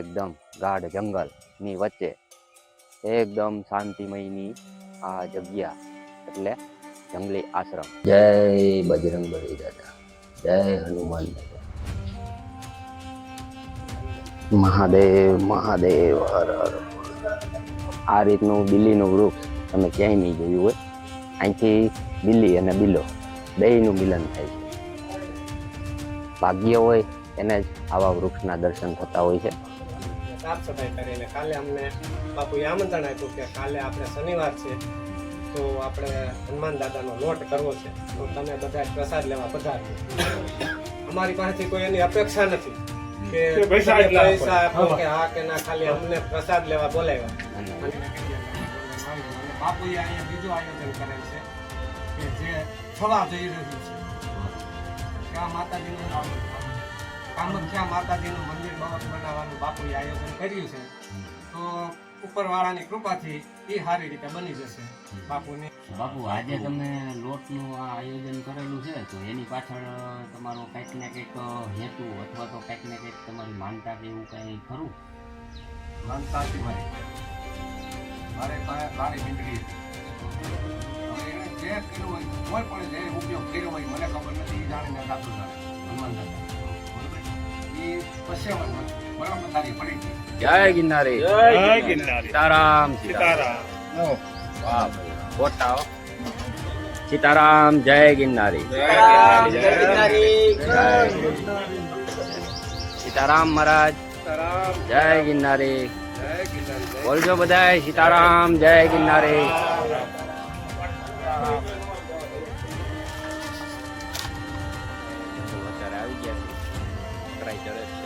એકદમ ગાઢ જંગલની વચ્ચે. એકદમ શાંતિમયની આ જગ્યા એટલે જંગલી આશ્રમ. જય બજરંગ બલી દાદા. જય હનુમાન મહાદેવ મહાદેવ, હર હર. આ રીતનું બિલ્લીનું વૃક્ષ તમે ક્યાંય નહીં જોયું હોય. અહીંથી બિલ્લી અને બિલો બેયનું મિલન થાય છે. ભાગ્ય હોય એને જ આવા વૃક્ષના દર્શન થતા હોય છે. સાફ સફાઈ કરીને કાલે અમને બાપુએ આમંત્રણ આપ્યું કે કાલે આપણે શનિવાર છે તો આપણે હનુમાન દાદાનો લોટ કરવો છે. તો તમે બધા પ્રસાદ લેવા પધારજો. અમારી પાસેથી કોઈ એની અપેક્ષા નથી કે કે પૈસા આપો. કે હા કે ના ખાલી અમને પ્રસાદ લેવા બોલાવ્યા. અને અને બાપુએ અહીંયા બીજું આયોજન કરેલ છે કે જે થવા જઈ રહ્યું છે. ત્યાં માતાજીનું કામખ્યા માતાજીનું મંદિર બહુ બનાવવાનું બાપુએ આયોજન કર્યું છે. તો ઉપરવાળાની કૃપાથી એ સારી રીતે બની જશે બાપુને. બાપુ આજે તમે લોટનું આ આયોજન કરેલું છે તો એની પાછળ તમારો કંઈક ને કંઈક હેતુ અથવા તો કંઈક ને કંઈક તમારી માનતા કે એવું કંઈ ખરું? માનતા મારી મારે મીંડળી જે કર્યું હોય કોઈ પણ જે ઉપયોગ કર્યો હોય મને ખબર નથી એ જાણીને દાદુ જાણે હનુમાન દાદા જય ગિરનારી. જય ગિરનારી. સીતારામ સીતારામ. વાહ હો. સીતારામ જય ગિરનારી. સીતારામ મહારાજ. જય ગિરનારી. બોલજો બધાય સીતારામ જય ગિરનારી. આવી ગયા છે ઉતરાઈ ચડે છે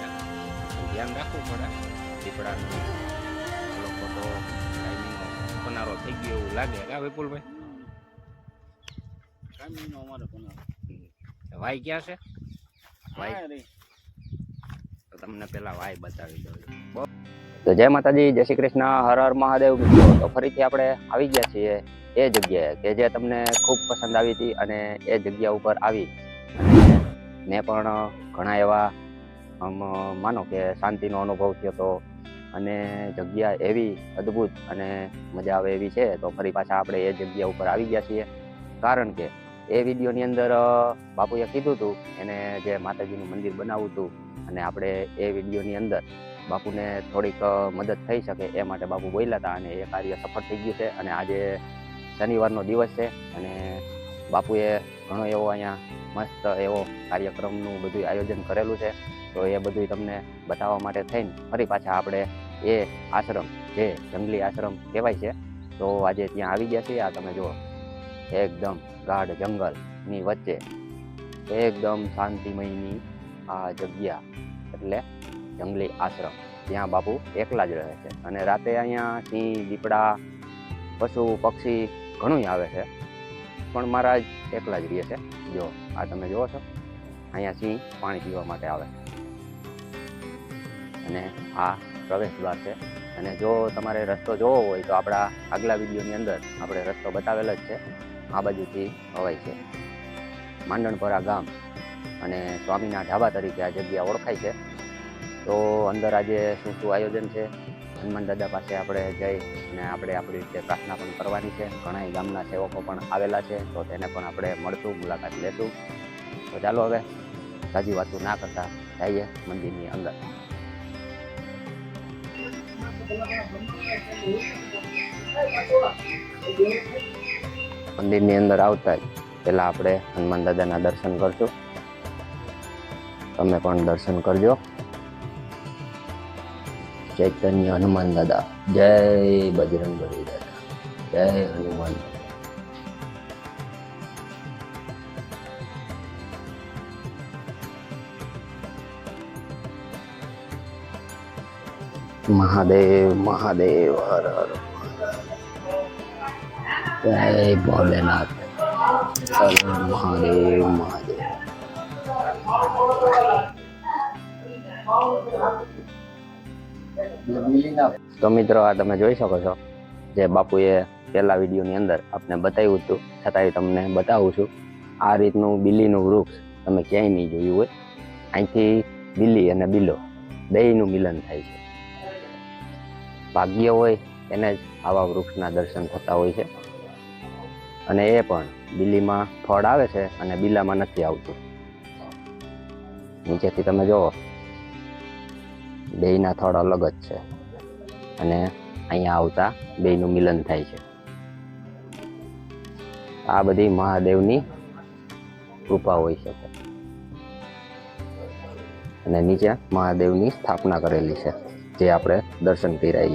ધ્યાન રાખવું પડે દીપડાનું લોકો તો ટાઈમિંગનો પનારો થઈ ગયો એવું લાગે કા વિપુલભાઈ હમ. વાય ક્યાં છે વાય તો તમને પેલા વાય બતાવી દઉં છું. બહુ- તો જય માતાજી જય શ્રી કૃષ્ણ હર હર મહાદેવ. મિત્રો તો ફરીથી આપણે આવી ગયા છીએ એ જગ્યાએ કે જે તમને ખૂબ પસંદ આવી હતી અને એ જગ્યા ઉપર આવી. અને મેં પણ ઘણા એવા આમ માનો કે શાંતિનો અનુભવ થયો હતો અને જગ્યા એવી અદ્ભુત અને મજા આવે એવી છે, તો ફરી પાછા આપણે એ જગ્યા ઉપર આવી ગયા છીએ. કારણ કે એ વિડીયોની અંદર બાપુએ કીધું હતું એને જે માતાજીનું મંદિર બનાવવું હતું અને આપણે એ વિડીયોની અંદર બાપુને થોડીક મદદ થઈ શકે એ માટે બાપુ બોલ્યા હતા અને એ કાર્ય સફળ થઈ ગયું છે અને આજે શનિવારનો દિવસ છે અને બાપુએ ઘણો એવો અહીંયા મસ્ત એવો કાર્યક્રમનું બધું આયોજન કરેલું છે. તો એ બધું તમને બતાવવા માટે થઈને ફરી પાછા આપણે એ આશ્રમ, જે જંગલી આશ્રમ કહેવાય છે, તો આજે ત્યાં આવી ગયા છીએ. આ તમે જુઓ, એકદમ ગાઢ જંગલની વચ્ચે. એકદમ શાંતિમયની આ જગ્યા, એટલે જંગલી આશ્રમ. ત્યાં બાપુ એકલા જ રહે છે. અને રાતે અહીંયા સિંહ, દીપડા, પશુ, પક્ષી ઘણું આવે છે. પણ મહારાજ એકલા જ રહે છે. જો, આ તમે જુઓ છો, અહીંયા સિંહ પાણી પીવા માટે આવે. અને આ પ્રવેશ દ્વાર છે. અને જો તમારે રસ્તો જોવો હોય તો આપણા આગલા વિડીયોની અંદર આપણે રસ્તો બતાવેલ જ છે. આ બાજુથી હવાય છે. માંડણપરા ગામ અને સ્વામીના ઢાબા તરીકે આ જગ્યા ઓળખાય છે. તો અંદર આજે શું શું આયોજન છે? હનુમાન દાદા પાસે આપણે જઈ અને આપણે આપણી રીતે પ્રાર્થના પણ કરવાની છે. ઘણા ગામના સેવકો પણ આવેલા છે, તો તેને પણ આપણે મળતું, મુલાકાત લેશું તો ચાલો હવે સાજી વાતો ના કરતા જઈએ મંદિરની અંદર. મંદિરની અંદર આવતા જ પહેલાં આપણે હનુમાન દાદાના દર્શન કરશું. તમે પણ દર્શન કરજો. ચૈતન્ય હનુમાન દાદા. જય બજરંગ બલી દાદા. જય હનુમાન. મહાદેવ મહાદેવ, હર હર જય ભોલેનાથ. હર મહાદેવ મહાદેવ. તો મિત્રો, આ તમે જોઈ શકો છો જે બાપુએ પહેલા વિડીયોની અંદર આપને બતાવ્યું હતું. છતાંય તમને બતાવું છું, આ રીતનું બિલ્લીનું વૃક્ષ તમે ક્યાંય નહીં જોયું હોય. અહીંથી બિલ્લી અને બિલો બેયનું મિલન થાય છે. ભાગ્ય હોય એને જ આવા વૃક્ષના દર્શન થતા હોય છે. અને એ પણ બિલીમાં ફળ આવે છે અને બિલામાં નથી આવતું. નીચેથી તમે જુઓ. બેયના થળ અલગ જ છે. અને અહીંયા આવતા બેયનું મિલન થાય છે. આ બધી મહાદેવની કૃપા હોઈ શકે અને નીચે મહાદેવની સ્થાપના કરેલી છે, જે આપણે દર્શન કર્યા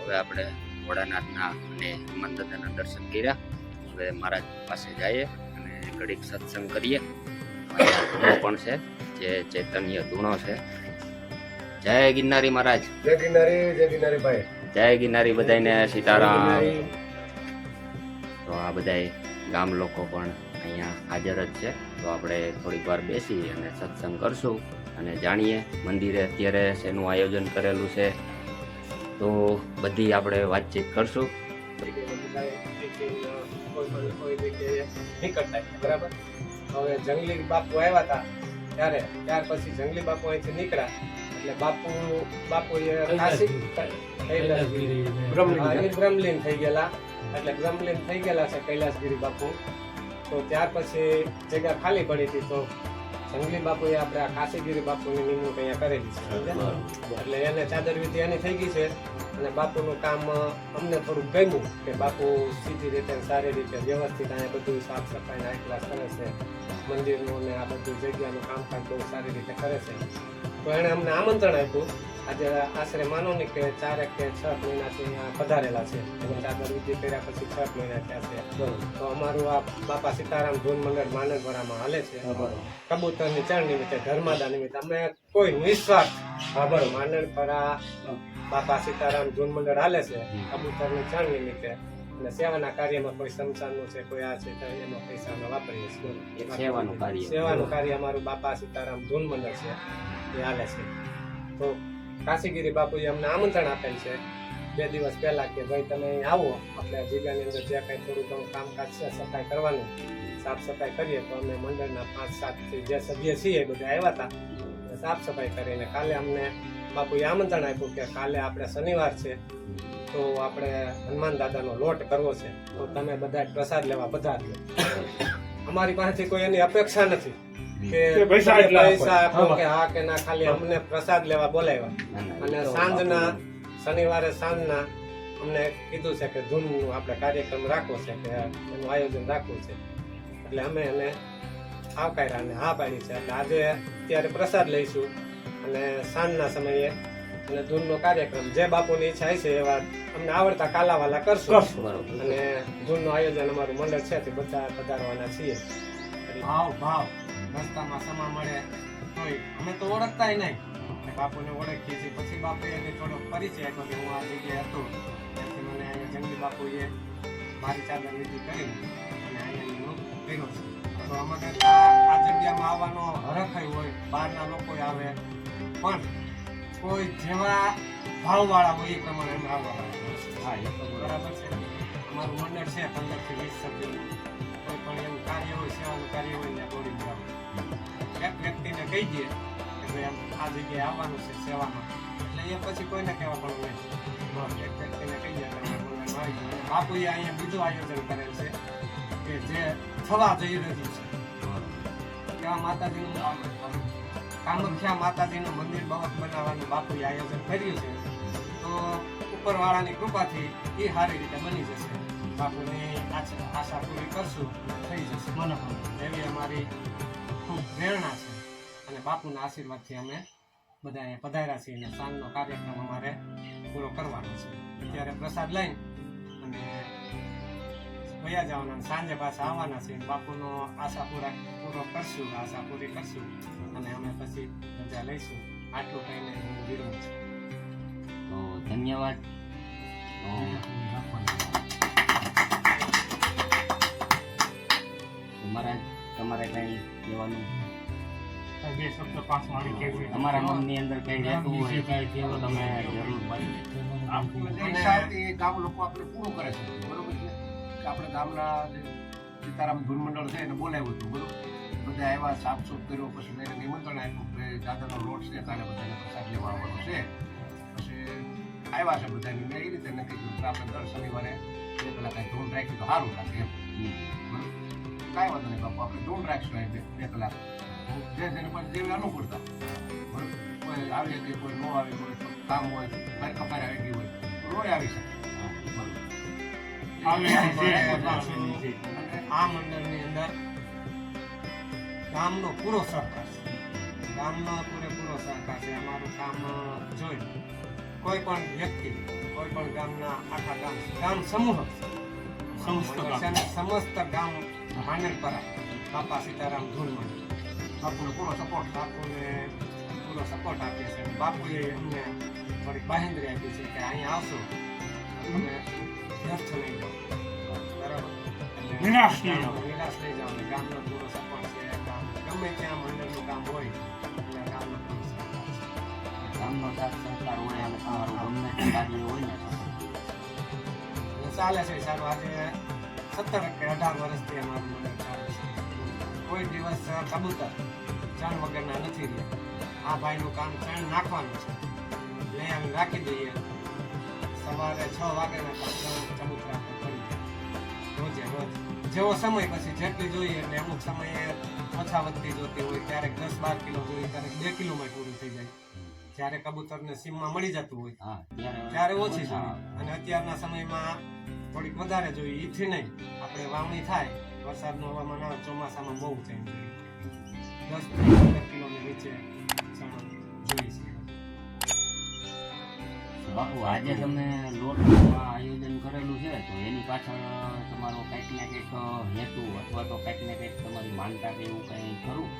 હવે આપણે ભોળાનાથના અને હનુમાનદાદાના દર્શન કર્યા. હવે મહારાજ પાસે જઈએ અને ઘડીક સત્સંગ કરીએ. પણ છે, જે ચૈતન્ય ધૂણો છે. જય ગિરનારી મહારાજ. જય ગિરનારી જય ગિરનારી ભાઈ જય ગિરનારી બધાને સીતારામ. તો આ બધાય ગામ લોકો પણ અહીંયા હાજર જ છે. તો આપણે થોડીક વાર બેસી અને સત્સંગ કરશું અને જાણીએ મંદિરે અત્યારે શેનું આયોજન કરેલું છે. તો બધી આપણે વાતચીત કરશું. બરાબર? હવે જંગલી બાપુ આવ્યા હતા ત્યારે ત્યાર પછી જંગલી બાપુ અહીંથી નીકળ્યા. એટલે બાપુ બાપુ એ કાશી બ્રહ્મલીન થઈ ગયેલા. એટલે બ્રહ્મલીન થઈ ગયેલા છે કૈલાસગીરી બાપુ. તો ત્યાર પછી જગ્યા ખાલી પડી હતી તો જંગલી બાપુએ આપણે આ કાશીગીરી બાપુની નિમણૂક અહીંયા કરેલી છે એટલે એને ચાદર વિધિ એની થઈ ગઈ છે અને બાપુનું કામ અમને થોડુંક ગમ્યું કે બાપુ સીધી રીતે સારી રીતે વ્યવસ્થિત અહીંયા બધું સાફ સફાઈ આ ક્લાસ કરે છે મંદિરનું ને આ બધું જગ્યાનું કામકાજ બહુ સારી રીતે કરે છે. તો એણે અમને આમંત્રણ આપ્યું. આજે આશરે માનો ને કે ચારેક કે છ મહિનાથી અહીંયા પધારેલા છે. અને ચાદર વિધિ કર્યા પછી છ મહિના થયા છે. તો અમારું આ બાપા સીતારામ ધૂન મંડળ માનદવરામાં હાલે છે. કબૂતરની ચણ નિમિત્તે ધર્માદા નિમિત્તે. અમે કોઈ નિસ્વાર્થ ખબર માનડ પર આ બાપા સીતારામ ધૂન મંડળ હાલે છે. કબૂતરની ચણ નિમિત્તે. અને સેવાના કાર્યમાં કોઈ સમસાનનું છે કોઈ આ છે તો એમાં પૈસા અમે વાપરીએ છીએ. સેવાનું કાર્ય. સેવાનું કાર્ય અમારું બાપા સીતારામ ધૂન મંડળ છે. એ હાલે છે. તો કાશીગીરી બાપુએ અમને આમંત્રણ આપેલ છે બે દિવસ પહેલાં કે ભાઈ તમે અહીં આવો, આપણે જગ્યાની અંદર જે કાંઈ થોડું ઘણું કામકાજ છે, સફાઈ કરવાનું, સાફ સફાઈ કરીએ તો અમે મંડળના પાંચ સાત જે સભ્ય છીએ બધા આવ્યા હતા સાફ સફાઈ કરીને કાલે અમને બાપુએ આમંત્રણ આપ્યું કે કાલે આપણે શનિવાર છે, તો આપણે હનુમાન દાદાનો લોટ કરવો છે, તો તમે બધા પ્રસાદ લેવા બધા અમારી પાસેથી કોઈ એની અપેક્ષા નથી. કે પૈસા આપો. કે હા કે ના ખાલી અમને પ્રસાદ લેવા બોલાવ્યા. ના, ના, અને સાંજના શનિવારે સાંજના અમને કીધું છે કે ધૂનનું આપણે કાર્યક્રમ રાખવો છે કે એનું આયોજન રાખવું છે. એટલે અમે એને આવકાર્યા અને હા પાડી છે. એટલે આજે અત્યારે પ્રસાદ લઈશું અને સાંજના સમયે અને ધૂનનો કાર્યક્રમ. જે બાપુની ઈચ્છા છે એવા અમને આવડતા કાલાવાલા કરશું. અને ધૂનનું આયોજન અમારું મંડળ છે તે બધા પધારવાના છીએ. ભાવ ભાવ. રસ્તામાં સમા મળે તોય અમે તો ઓળખતાય નહીં. એટલે બાપુને ઓળખીએ છીએ. પછી બાપુએ એને થોડો પરિચય આપ્યો કે હું આ જગ્યાએ હતો. ત્યાંથી મને અહીંયા જંગલી બાપુએ મારી ચાદર લીધી કરી અને અહીંયા કર્યો છે. તો અમને આ જગ્યામાં આવવાનો હરખાઈ હોય બહારના લોકો આવે. પણ કોઈ જેવા ભાવવાળા હોય એ પ્રમાણે અમે આવવા હા એ તો બરાબર. છે. અમારું મંડળ છે પંદરથી વીસ સભ્યો કોઈ પણ એવું કાર્ય હોય સેવાનું કાર્ય હોય ને એક વ્યક્તિને કહી દઈએ કે ભાઈ આમ આ જગ્યાએ આવવાનું છે સેવામાં. એટલે એ પછી કોઈને કહેવા પણ નહીં. એક વ્યક્તિને કહી દઈએ આવી. બાપુએ અહીંયા બીજું આયોજન કરેલ છે કે જે થવા જઈ રહ્યું છે. ત્યાં માતાજીનું કામખ્યા માતાજીનું મંદિર બહુ બનાવવાનું બાપુએ આયોજન કર્યું છે. તો ઉપરવાળાની કૃપાથી એ સારી રીતે બની જશે. બાપુની આશા આશા પૂરી કરશું થઈ જશે. એવી અમારી પ્રેરણા છે. અને બાપુના આશીર્વાદથી અમે બધા અહીંયા પધાર્યા છીએ અને સાંજનો કાર્યક્રમ અમારે પૂરો કરવાનો છે. અત્યારે પ્રસાદ લઈને અને વયા જવાના સાંજે પાછા આવવાના છે બાપુનો આશા પૂરા પૂરો કરશું આશા પૂરી કરશું અને અમે પછી રજા લઈશું. આટલું કહીને હું વિરોધ છું. તો ધન્યવાદ. તો તમારા કઈ કહેવાનું બે શબ્દ પાંચ મારી તમારા મનની અંદર કંઈ રહેતું હોય તો તમે જરૂર ગામ લોકો આપણે પૂરું કરે છે. બરોબર છે? કે આપણે ગામના જે સીતારામ ધૂન મંડળ છે એને બોલાવ્યું હતું બરોબર? બધા આવ્યા સાફસૂફ કર્યો પછી મેં નિમંત્રણ આપ્યું કે દાદાનો લોટ છે તારે બધાને પ્રસાદ લેવા આવવાનો છે. પછી આવ્યા છે બધા મેં એ રીતે નક્કી કર્યું આપણે દર શનિવારે બે કલાક કાંઈ ધૂન રાખી તો સારું લાગે એમ. કાંઈ વાંધો નહીં બાપુ. આપણે દોઢ રાખશું અહીં બે કલાક. જે જેને પણ જેવી અનુકૂળતા. કોઈ આવી કે કોઈ ન આવે કોઈ કામ હોય મારી કપાર આવી ગઈ હોય રોય આવી શકે. આ મંડળની અંદર ગામનો પૂરો સહકાર છે. ગામનો પૂરેપૂરો સહકાર છે. અમારું કામ જોઈ કોઈ પણ વ્યક્તિ કોઈ પણ ગામના આખા ગામ ગામ સમૂહ સમસ્ત ગામ. છે ને સમસ્ત ગામ માંડલપરા બાપા સીતારામ મંડળ બાપુને પૂરો સપોર્ટ બાપુને પૂરો સપોર્ટ આપીએ છે. બાપુએ અમને થોડીક બાહેંધરી આપી છે કે અહીંયા આવશો. તમે વ્યર્થ નહીં જાઓ. બરાબર? નિરાશ નહીં જાઓ. નિરાશ નહીં જાઓ. ગામનો પૂરો સપોર્ટ છે. ગામ ગમે ત્યાં મંડળનું કામ હોય એટલે ગામનો પૂરો ગામનો સાથ સહકાર હોય અને તમારું ગમે કાર્ય હોય ને. ચાલે છે સારું. આજે સત્તર કે અઢાર વર્ષથી અમારું ચાલે છે. કોઈ દિવસ કબૂતર ચણ વગરના નથી રહ્યા. આ ભાઈનું કામ ચણ નાખવાનું છે. લઈ અમે રાખી દઈએ. સવારે છ વાગ્યાના ચણ કબૂતર રોજે રોજ. જેવો સમય પછી જેટલી જોઈએ એટલે અમુક સમયે ઓછા વધતી જોતી હોય ક્યારેક દસ બાર કિલો જોઈએ ક્યારેક બે કિલોમાં પૂરું થઈ જાય. જ્યારે કબૂતરને સીમમાં મળી જતું હોય હા ત્યારે ઓછા અને અત્યારના સમયમાં થોડીક વધારે જોઈએ ઈથી નહીં. આપણે વાવણી થાય વરસાદનું હવામાન આવે ચોમાસામાં બહુ ચેન્જ દસ પંદર કિલોની નીચે જોઈએ છે. બાપુ આજે તમે લોટમાં આયોજન કરેલું છે તો એની પાછળ તમારો કંઈક ને કંઈક હેતુ અથવા તો કંઈક ને કંઈક તમારી માનતા કે એવું કંઈ ખરું?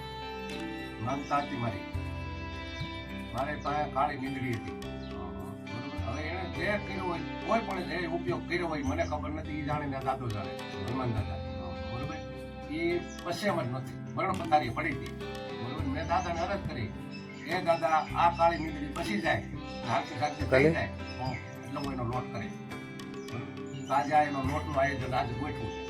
માનતા હતી મારી. મારે પાસે કાળી મીંદડી હતી. જે કર્યું હોય કોઈ પણ જે ઉપયોગ કર્યો હોય મને ખબર નથી એ જાણીને દાદો જાણે. હનુમાન દાદા બરોબર? એ પશ્ચિમ જ નથી. મરણ પથારી પડી હતી. બરોબર? મેં દાદાને અરજ કરી. એ દાદા આ કાળી નીકળી પછી જાય. હાથથી હાથથી થઈ જાય. એટલો એનો લોટ કરી તાજા એનો લોટનું આયોજન આજે ગોઠવું છે.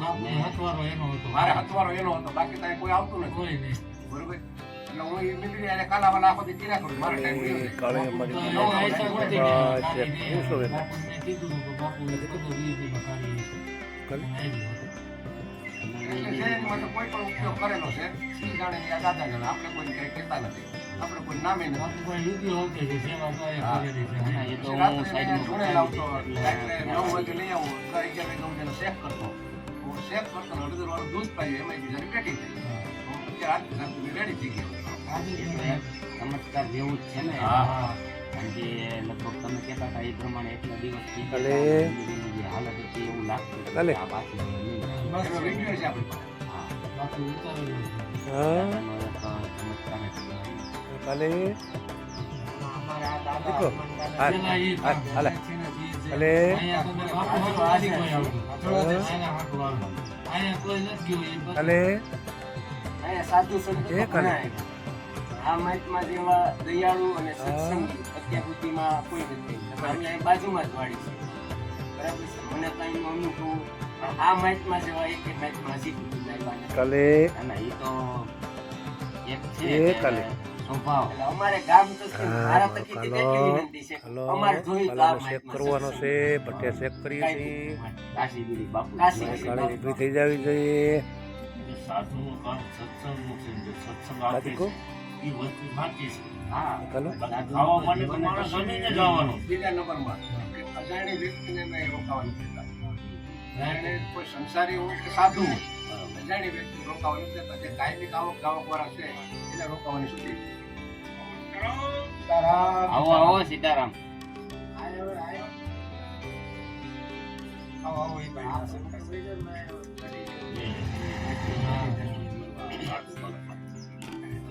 બાપુનો હથવારો એનો હતો. મારે હથવારો એનો હતો. બાકી ત્યાં કોઈ આવતું નથી. કોઈ નહીં. બરોબર? એટલે હું એ મીંદડી અને કાલાવાલા આખો દી કર્યા કરું મારો ટાઈમ ગયો છે. તો એનો આયસા નથી કે કાઢીને બાપુને કીધું કે બાપુએ કીધું વીજળીમાં કાઢી આવી હતો. એટલે જે એમાં તો કોઈ પણ ઉપયોગ કરેલો છે ઈ જાણે ને આ દાદા જાણે આપણે કોઈ કઈ કહેતા નથી આપણે કોઈ નામે નથી બાપુ કોઈ યુદ્ધ હોતે છે, સેવા તો એ હા. કરેલી છે. ના, એ તો પછી હું રાત્રે સાઈડમાં મેં ધૂણે લાવતો એટલે રાત્રે નવ વાગે લઈ આવું તો અગિયાર વાગે હું તેને શેક કરતો હું શેક કરતો ને અડધું વાળું દૂધ પાઈ એમાં બીજાની પેટી થઈ હું અત્યારે આજ સુધી રેડી થઈ ગયો આજે એ તો એક ચમત્કાર જેવું જ છે ને. કારણ કે લગભગ તમે કહેતા હતા એ પ્રમાણે એટલા દિવસ થઈ ગયા અલે. હતા, મંદિરની જે હાલત હતી એવું લાગતું. કે આ છે અલે. સાધુ સંતો આ મંચમાં જેવા દયાળુ અને. સત્સંગી અત્યાર સુધીમાં કોઈ નથી. અમે અહીં બાજુમાં જ વાળી છે. બરાબર છે? મને કઈ અનુભવ પણ આ મેચમાં જેવા એક એક મહાત્મા હજી કલે લાગ્યા નથી. કાલે ના, ના, એ તો એક છે. કાલે. કરવાનો છે ભટ્ટે શેક કરીએ છીએ. થઈ જવી જોઈએ. સત્સંગ છે, એ વસ્તુ સાચી છે. હા. ખાવા માટે તો માણસ જમીને જ આવવાનો. બીજા નંબરમાં. અજાણી વ્યક્તિને મેં રોકાવા નથી દેતા અજાણે કોઈ સંસારી હોય કે સાધુ હોય. અજાણી વ્યક્તિ રોકાવા નથી દેતા જે કાયમી આવક જાવક વાળા છે એને રોકાવાની સુધી આવો આવો સીતારામ. આવો આવો એ ભાઈ.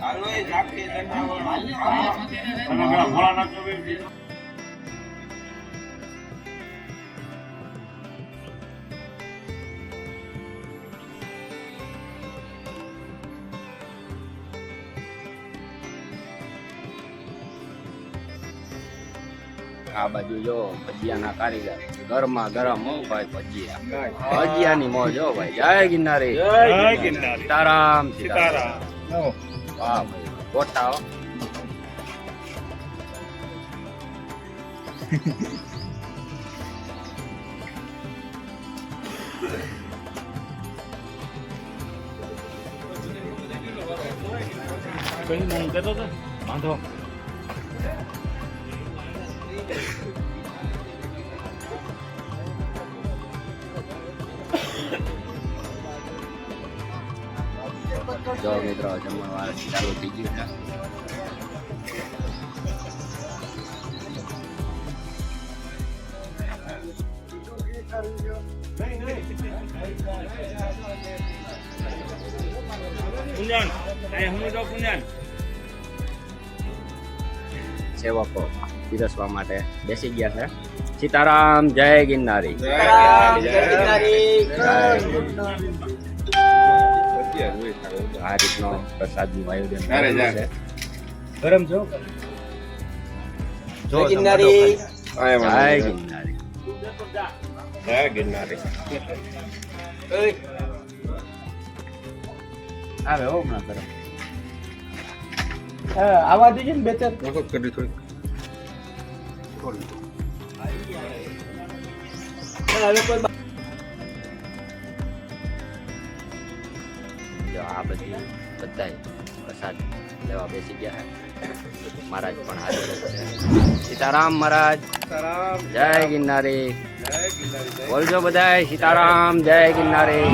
Aba jojo pajian akari ga garma garam mo bai pajia pajian ni mo jo bai jai ginari jai ginari taram sitaram. No વાહ હો કઈ હું કહેતો હતો વાંધો જમણવાર ચાલુ થઈ ગયું છે પુંજાન અહીં હું તો પુંજાન સેવકો પીરસવા માટે બેસી ગયા છે સીતારામ જય ગિરનારી સીતારામ, જય ગિરનારી. આ રીતનો પ્રસાદનું આયોજન છે. ગરમ જો જો ગિરનારી. હાય ગિરનારી. જય ગિરનારી. આવે હો હમણાં ગરમ. આવા દેજો ને બે ચાર. વખત કરી થોડીક. હવે કોઈ જો આ બધી બધાય પ્રસાદ લેવા બેસી ગયા મહારાજ પણ હાજર સીતારામ મહારાજ. જય ગિરનારી. બોલજો બધાય સીતારામ જય ગિરનારી.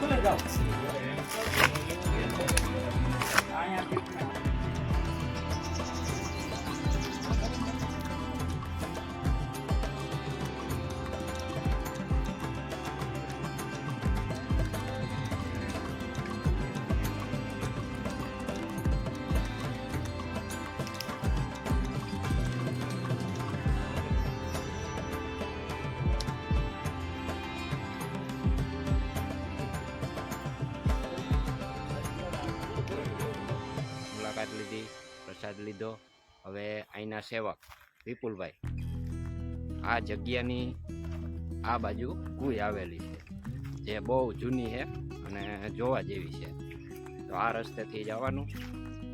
મુલાકાત અહીંના સેવક વિપુલભાઈ. આ જગ્યાની આ બાજુ કુઈ આવેલી છે જે બહુ જૂની છે અને જોવા જેવી છે. તો આ રસ્તેથી જવાનું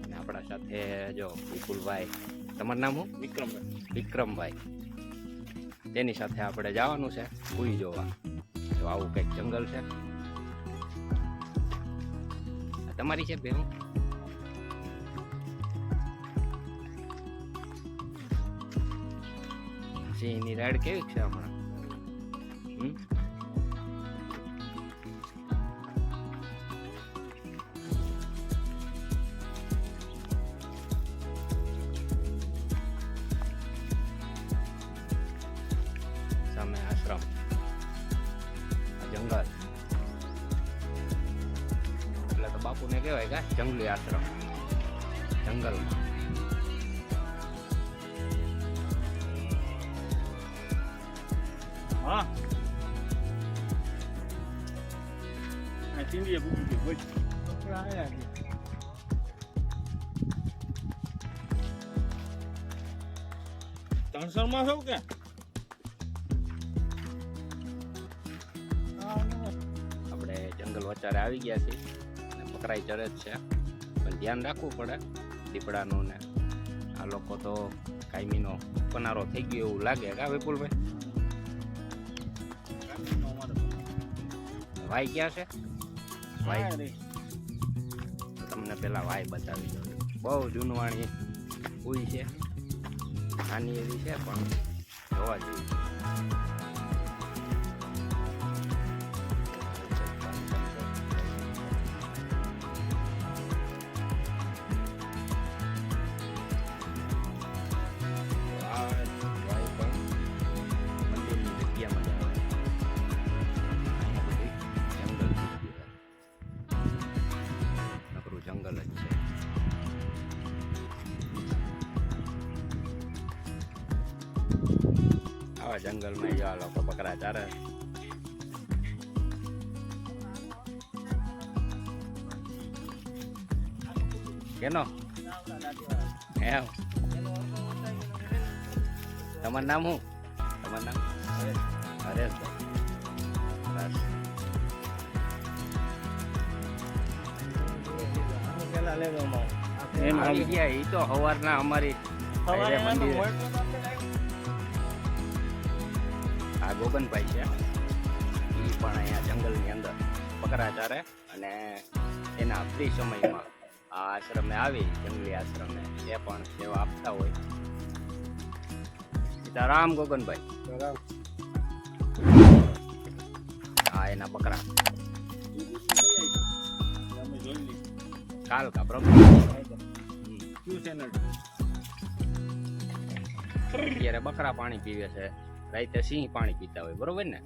અને આપણા સાથે જો વિપુલભાઈ તમારું નામ હું વિક્રમભાઈ. વિક્રમભાઈ. તેની સાથે આપણે જવાનું છે કુઈ જોવા. તો આવું કંઈક જંગલ છે. તમારી છે બેન સિંહની રાઈડ કેવી છે હમણાં? હમ? સામે આશ્રમ. જંગલ. એટલે તો બાપુને કહેવાય કે જંગલી આશ્રમ. જંગલમાં. હા. આ ટીવીએ બુકી ગઈ બોલ. ત્રણસો માં શું કે? આપણે જંગલ વચારે આવી ગયા છીએ અને ચડે ચરે જ છે. પણ ધ્યાન રાખવું પડે દીપડાનું ને. આ લોકો તો કાયમીનો પનારો થઈ ગયો એવું લાગે, કા વિપુલભાઈ? વાય ક્યાં છે? વાય તમને પેલા વાય બતાવી દઉં. બહુ જૂનવાણી ઉઈ છે. નાની એવી છે પણ જોવા જેવી enggak lagi awas janggal maya lo acara. Keno? Keno. Teman kamu. teman namu? એમ આવી ગયા. ઈ તો સવારના અમારી મંદિરે. આ ગોગનભાઈ છે. પણ અહીંયા જંગલની અંદર બકરા ચારે અને એના ફ્રી સમયમાં આ આશ્રમે આવી જંગલી આશ્રમે. એ પણ સેવા આપતા હોય. સીતારામ ગોગનભાઈ. હા એના બકરા. કાલ કા બ્રહ્મ અત્યારે બકરા પાણી પીવે છે. રાતે સિંહ પાણી પીતા હોય, બરોબર ને?